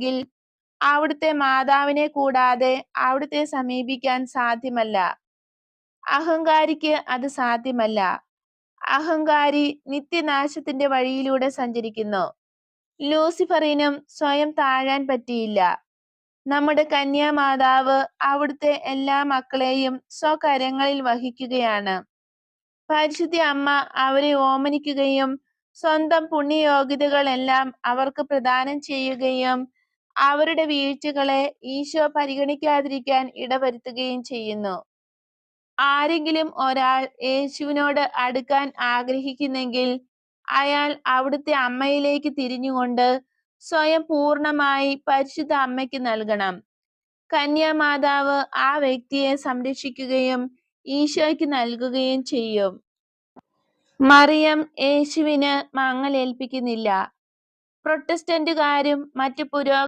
സമീപിക്കണമെങ്കിൽ അവിടുത്തെ മാതാവിനെ കൂടാതെ അവിടുത്തെ സമീപിക്കാൻ സാധ്യമല്ല. അഹങ്കാരിക്ക് അത് സാധ്യമല്ല. അഹങ്കാരി നിത്യനാശത്തിന്റെ വഴിയിലൂടെ സഞ്ചരിക്കുന്നു. ലൂസിഫറിനും സ്വയം താഴാൻ പറ്റിയില്ല. നമ്മുടെ കന്യാമാതാവ് അവിടുത്തെ എല്ലാ മക്കളെയും സ്വകരങ്ങളിൽ വഹിക്കുകയാണ്. പരിശുദ്ധ അമ്മ അവരെ ഓമനിക്കുകയും സ്വന്തം പുണ്യയോഗ്യതകളെല്ലാം അവർക്ക് പ്രദാനം ചെയ്യുകയും അവരുടെ വീഴ്ചകളെ ഈശോ പരിഗണിക്കാതിരിക്കാൻ ഇടവരുത്തുകയും ചെയ്യുന്നു. ആരെങ്കിലും ഒരാൾ യേശുവിനോട് അടുക്കാൻ ആഗ്രഹിക്കുന്നെങ്കിൽ അയാൾ അവിടുത്തെ അമ്മയിലേക്ക് തിരിഞ്ഞുകൊണ്ട് സ്വയം പൂർണമായി പരിശുദ്ധ അമ്മയ്ക്ക് നൽകണം. കന്യാമാതാവ് ആ വ്യക്തിയെ സംരക്ഷിക്കുകയും ഈശോയ്ക്ക് നൽകുകയും ചെയ്യും. മറിയം യേശുവിന് മങ്ങലേൽപ്പിക്കുന്നില്ല. പ്രൊട്ടസ്റ്റന്റുകാരും മറ്റു പുരോ